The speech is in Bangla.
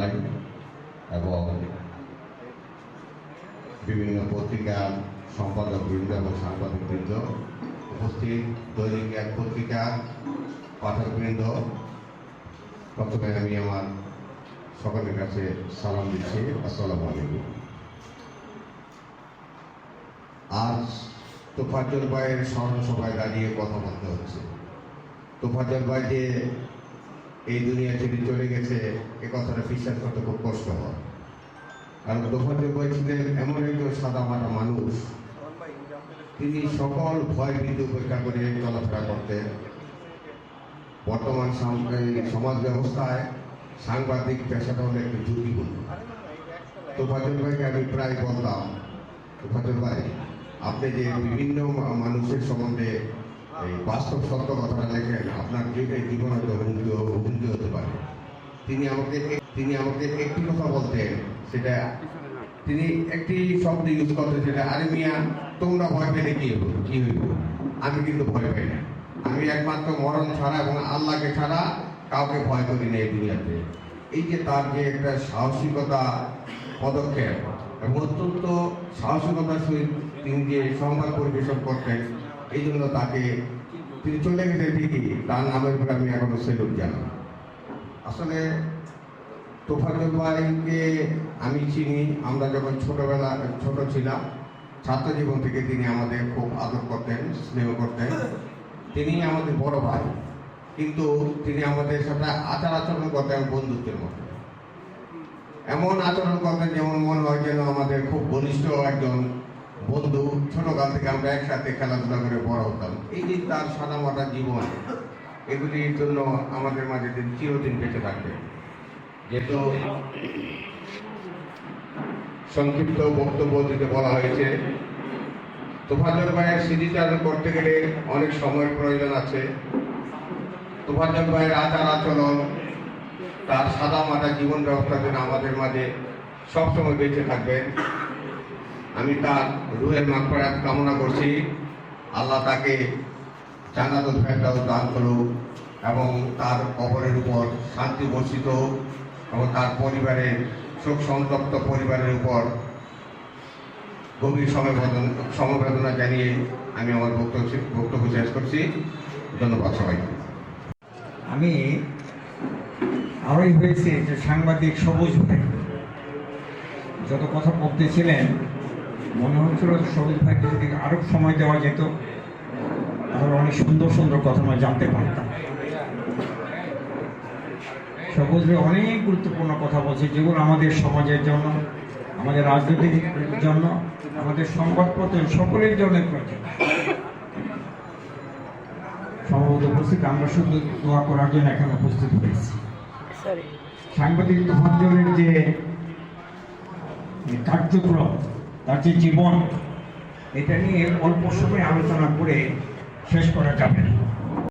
ভাই এবং বিভিন্ন পত্রিকা সম্পাদক বৃন্দ এবং সাংবাদিক বৃন্দ উপস্থিত, দৈনিক এক পত্রিকা পাঠক বৃন্দ প্রথমে আমি আমার সকলের কাছে সালাম দিচ্ছি। আসসালামু আলাইকুম। আজ তোফাজ্জল ভাইয়ের স্মরণ সভায় দাঁড়িয়ে কথা বলতে হচ্ছে। তোফাজ্জল ভাই যে এই দুনিয়া ছেড়ে চলে গেছে, এ কথাটা বিশ্বাস করতে খুব কষ্ট হয়। কারণ তোফাজ্জল ভাই ছিলেন এমন একজন সাদা মাটা মানুষ, তিনি সকল ভয় বিন্দু উপেক্ষা করে চলাফেরা করতেন। বর্তমান সমাজ ব্যবস্থায় সাংবাদিক পেশাটা হলো একটি ঝুঁকিপূর্ণ। তোফাজ্জল ভাইকে আমি প্রায় বলতাম তোফাজ্জল ভাই, আপনি যে বিভিন্ন মানুষের সম্বন্ধে এই বাস্তব সত্য কথাটা লেখেন তিনি আমাকে তিনি আমাকে একটি কথা বলতেন, সেটা তিনি একটি শব্দ ইউজ করতেন, সেটা, আরে মিয়া, তোমরা ভয় পেলে কি কি হইব? আমি কিন্তু ভয় পাই না। আমি একমাত্র মরণ ছাড়া এবং আল্লাহকে ছাড়া কাউকে ভয় করি না এই দুনিয়াতে। এই যে তার যে একটা সাহসিকতা পদক্ষেপ এবং অত্যন্ত সাহসিকতার সহিত তিনি যে সংবাদ পরিবেশন করতেন, এই জন্য তাকে তিনি চলে গেছেন ঠিকই, তার নামের উপরে আমি এখনও সেলুট জানাই আসলে তোফাজুল ভাইকে আমি চিনি, আমরা যখন ছোটবেলা, ছোট ছিলাম ছাত্র জীবন থেকে তিনি আমাদের খুব আদর করতেন, স্নেহ করতেন। তিনি আমাদের বড় ভাই, কিন্তু তিনি আমাদের সাথে আচার আচরণ করতেন বন্ধুত্বের মতো এমন আচরণ করতেন যেমন মনে হয় যেন আমাদের খুব ঘনিষ্ঠ একজন বন্ধু। ছোটকাল থেকে আমরা একসাথে খেলাধুলা করে বড় হতাম। এই যে তার সাদা মাটা জীবন এগুলির জন্য আমাদের মাঝে চিরদিন বেঁচে থাকবে। যেহেতু সংক্ষিপ্ত বক্তব্য দিতে বলা হয়েছে, তোফাজ্জল ভাইয়ের স্মৃতিচারণ করতে গেলে অনেক সময়ের প্রয়োজন আছে। তোফাজ্জল ভাইয়ের আচার আচরণ, তার সাদা মাটা জীবন ব্যবস্থা যেন আমাদের মাঝে সবসময় বেঁচে থাকবেন আমি তার রুহের মাগফিরাত কামনা করছি। আল্লাহ তাকে জান্নাতুল ফেরদাউস দান করুক এবং তার কবরের উপর শান্তি বর্ষিত এবং তার পরিবারের শোক সন্তপ্ত পরিবারের উপর গভীর সমবেদন, সমবেদনা জানিয়ে আমি আমার বক্তব্য বক্তব্য শেষ করছি। ধন্যবাদ সবাইকে। আমি আরোই হয়েছে যে সাংবাদিক সবুজ ভাই। যত কথা বলতেছিলেন, মনে হচ্ছিল সবুজ ভাইকে যদি আরও সময় দেওয়া যেত অনেক সুন্দর সুন্দর কথা আমরা জানতে পারতাম। সবুজ অনেক গুরুত্বপূর্ণ কথা বলছে। যেগুলো আমাদের সমাজের জন্য আমাদের রাজনৈতিক জন্য আমাদের সংবাদপত্র সকলের জন্য প্রয়োজন। সম্ভবত উপস্থিত আমরা শুধু দোয়া করার জন্য এখানে উপস্থিত হয়েছি। সাংবাদিক তোফাজ্জলের যে কার্যক্রম তার যে জীবন এটা নিয়ে অল্প সময় আলোচনা করে শেষ করা যাবে না।